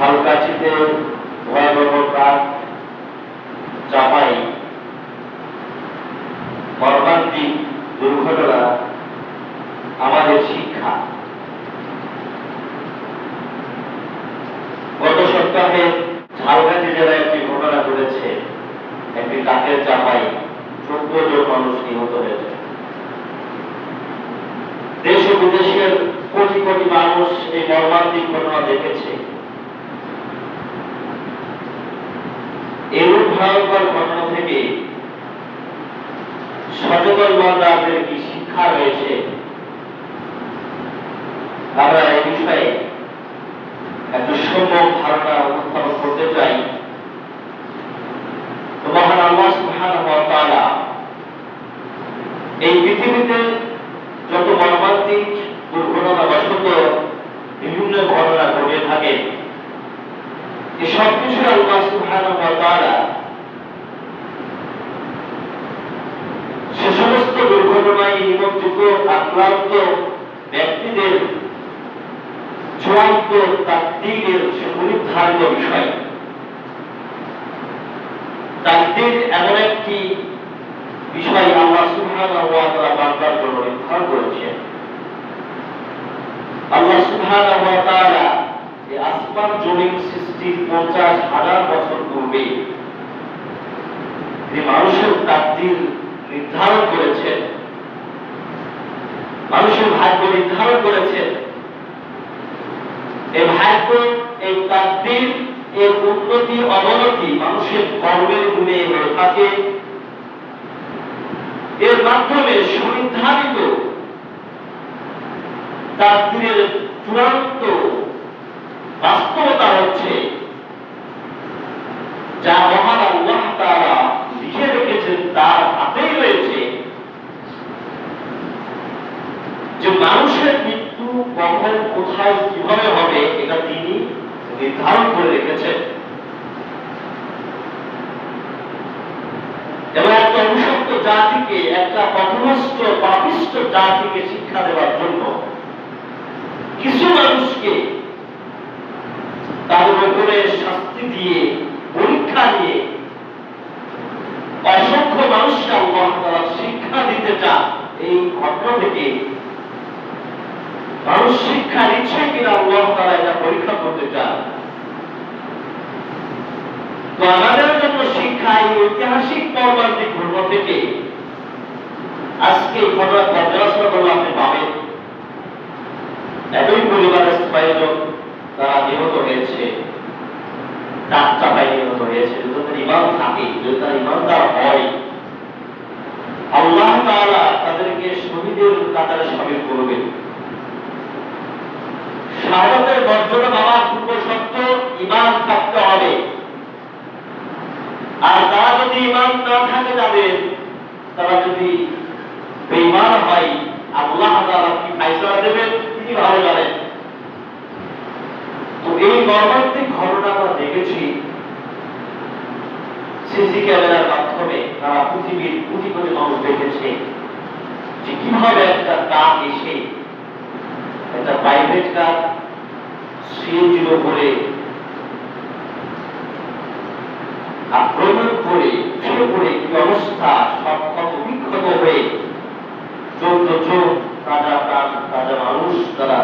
ঝালকাঠিতে ভয়াবহ প্রাক চাপাই মর্মান্তিক দুর্ঘটনা আমাদের শিক্ষা। গত সপ্তাহে ঝালকাঠি জেলায় একটি ঘটনা ঘটেছে। একটি কাকের চাপাই চোদ্দ জন মানুষ নিহত হয়েছে। দেশ ও বিদেশের কোটি কোটি মানুষ এই মর্মান্তিক ঘটনা দেখেছে। ভয়ঙ্কর ঘটনা থেকে সচেতন বান্দাদের কি শিক্ষা রয়েছে? আমরা এই বিষয়ে একটা সম্যক ধারণা উপস্থাপন করতে চাই। মহান আল্লাহ তাআলা এই পৃথিবীতে যত মর্মান্তিক দুর্ঘটনা বশত বিভিন্ন ঘটনা ঘটে থাকে এই সব কিছু আল্লাহ সুবহানাহু ওয়া তাআলা সে সমস্ত দুর্ঘটনায় নিমজ্জিত আক্রান্ত ব্যক্তিদের চূড়ান্ত তাকদীরের সুনির্ধারিত বিষয়। তাকদীর এমন একটি বিষয় আল্লাহ সুবহানাহু ওয়া তাআলা জন্য নির্ধারণ করেছেন আল্লাহ সুবহানাহু ওয়া আসমান জমিন সৃষ্টির পঞ্চাশ হাজার বছর পূর্বে তিনি মানুষের তাকদীর নির্ধারণ করেছেন। মানুষের ভাগ্য নির্ধারণ করেছেন। এই ভাগ্য, এই তাকদীর, এর উন্নতি, অবনতি মানুষের কর্মের গুণে হয়ে থাকে। এর মাধ্যমে সুনির্ধারিত তাকদীরের চূড়ান্ত বাস্তবতা হচ্ছে, যা মহান আল্লাহ তাআলা লিখে রেখেছেন তার হাতেই রয়েছে যে মানুষের মৃত্যু কখন কোথায় কীভাবে হবে এটা তিনি নির্ধারণ করে রেখেছেন। এবং একটা অনুসক্ত জাতিকে, একটা পথভ্রষ্ট পাপিষ্ট জাতিকে শিক্ষা দেওয়ার জন্য কিছু মানুষকে তাদের উপরে শাস্তি দিয়ে, পরীক্ষা দিয়ে অসংখ্য মানুষকে আল্লাহ তারা শিক্ষা দিতে চান এই ঘটনা থেকে। শিক্ষা নিচ্ছে কিনা আল্লাহ তারা এটা পরীক্ষা করতে চান? তো আমাদের জন্য শিক্ষা এই ঐতিহাসিক মর্মান্তিক ঘটনা থেকে আজকে ঘটনা পর্যালোচনা করলে আপনি পাবেন। একই পরিবারের কয়েকজন তারা নিহত হয়েছে, ডাক্তার ভাই নিহত হয়েছে, যদি তার ইমান থাকে, যদি তার ইমানদার হয়, আল্লাহ তাআলা ইমান থাকতে হবে। আর তারা যদি ইমান না থাকে তাদের, তারা যদি বেঈমান হয়, আল্লাহ তাআলা কি ফায়সালা দেবেন? তিনি ভালো জানেন। তো এই মর্মান্তিক ঘটনা আমরা দেখেছি। সিসি ক্যামেরার মাধ্যমে তারা পৃথিবীর কোটি কোটি মানুষ দেখেছে যে কীভাবে একটা কাক এসে একটা প্রাইভেট কার সিএনজির উপরে করে কি অবস্থা? সব ক্ষত বিক্ষত হয়ে চোদ্দ চোখ তাজা প্রাণ তাজা মানুষ তারা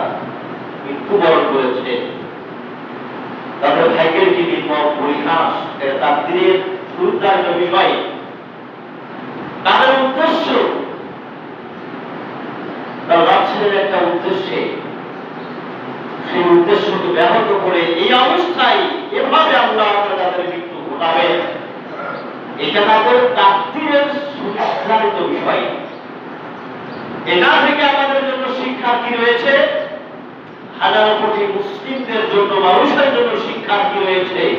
মৃত্যুবরণ করেছে। তাদের ভাগ্যের কি নির্মম পরিহাস তার দিনের সুনির্ধারিত বিষয়। তাদের উদ্দেশ্য, তার রাজ্যের একটা উদ্দেশ্যে। সেই উদ্দেশ্যকে ব্যাহত করে এই অবস্থায় এভাবে আল্লাহ তাআলা তাদের মৃত্যু ঘটাবে এটা তাদের তাকদীরের সুনির্ধারিত বিষয়। এটা থেকে আমাদের জন্য শিক্ষা কি রয়েছে? হাজার কোটি মুসলিমদের জন্য, মানুষের জন্য শিক্ষা কি রয়েছে?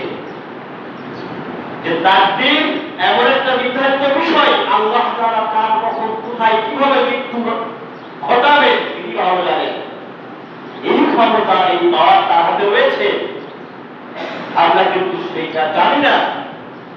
যে তাকদীর এমন একটা নির্ধারিত বিষয়, আল্লাহ তাআলা কার কখন, কোথায়, কীভাবে মৃত্যু ঘটাবে, তিনি ভালো জানেন। এই ক্ষমতা, এই পাওয়ার তার হাতে রয়েছে। আমরা কিন্তু সেইটা জানি না।